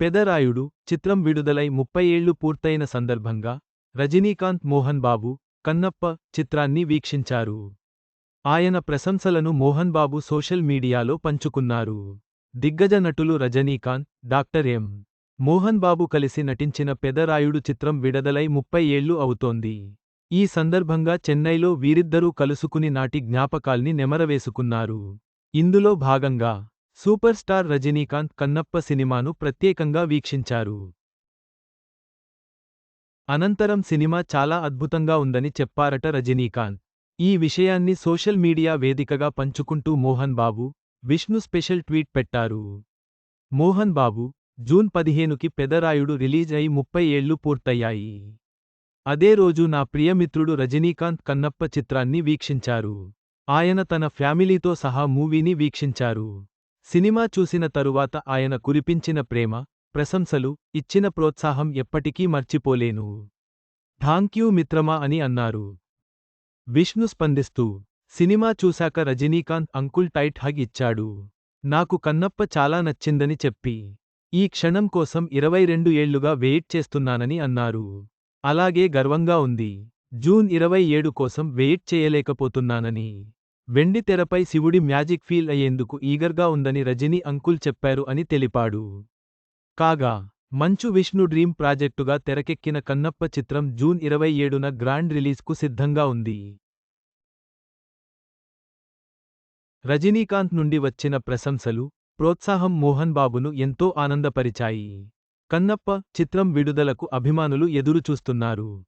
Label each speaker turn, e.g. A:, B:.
A: పెదరాయుడు చిత్రం విడుదలై ముప్పై ఏళ్ళు పూర్తయిన సందర్భంగా రజనీకాంత్ మోహన్ బాబు కన్నప్ప చిత్రాన్ని వీక్షించారు. ఆయన ప్రశంసలను మోహన్ బాబు సోషల్ మీడియాలో పంచుకున్నారు. దిగ్గజ నటులు రజనీకాంత్ డాక్టర్ ఎం. మోహన్ బాబు కలిసి నటించిన పెదరాయుడు చిత్రం విడుదలై ముప్పై ఏళ్ళు అవుతోంది. ఈ సందర్భంగా చెన్నైలో వీరిద్దరూ కలుసుకుని నాటి జ్ఞాపకాల్ని నెమరవేసుకున్నారు. ఇందులో భాగంగా సూపర్ స్టార్ రజనీకాంత్ కన్నప్ప సినిమాను ప్రత్యేకంగా వీక్షించారు. అనంతరం సినిమా చాలా అద్భుతంగా ఉందని చెప్పారట రజనీకాంత్. ఈ విషయాన్ని సోషల్ మీడియా వేదికగా పంచుకుంటూ మోహన్ బాబు విష్ణు స్పెషల్ ట్వీట్ పెట్టారు. మోహన్ బాబు జూన్ పదిహేనుకి పెదరాయుడు రిలీజ్ అయి ముప్పై ఏళ్ళు పూర్తయ్యాయి. అదే రోజు నా ప్రియమిత్రుడు రజనీకాంత్ కన్నప్ప చిత్రాన్ని వీక్షించారు. ఆయన తన ఫ్యామిలీతో సహా మూవీని వీక్షించారు. సినిమా చూసిన తరువాత ఆయన కురిపించిన ప్రేమ ప్రశంసలు ఇచ్చిన ప్రోత్సాహం ఎప్పటికీ మర్చిపోలేను. థాంక్యూ మిత్రమా అని అన్నారు. విష్ణు స్పందిస్తూ సినిమా చూశాక రజనీకాంత్ అంకుల్ టైట్ హగ్ ఇచ్చాడు. నాకు కన్నప్ప చాలా నచ్చిందని చెప్పి ఈ క్షణం కోసం ఇరవై రెండు ఏళ్ళుగా వెయిట్ చేస్తున్నానని అన్నారు. అలాగే గర్వంగా ఉంది. జూన్ ఇరవై ఏడు కోసం వెయిట్ చేయలేకపోతున్నానని. వెండి తెరపై శివుడి మ్యాజిక్ ఫీల్ అయ్యేందుకు ఈగర్గా ఉందని రజనీ అంకుల్ చెప్పారు అని తెలిపాడు. కాగా మంచు విష్ణు డ్రీమ్ ప్రాజెక్టుగా తెరకెక్కిన కన్నప్ప చిత్రం జూన్ ఇరవై ఏడున గ్రాండ్ రిలీజ్కు సిద్ధంగా ఉంది. రజనీకాంత్ నుండి వచ్చిన ప్రశంసలు ప్రోత్సాహం మోహన్ బాబును ఎంతో ఆనందపరిచాయి. కన్నప్ప చిత్రం విడుదలకు అభిమానులు ఎదురుచూస్తున్నారు.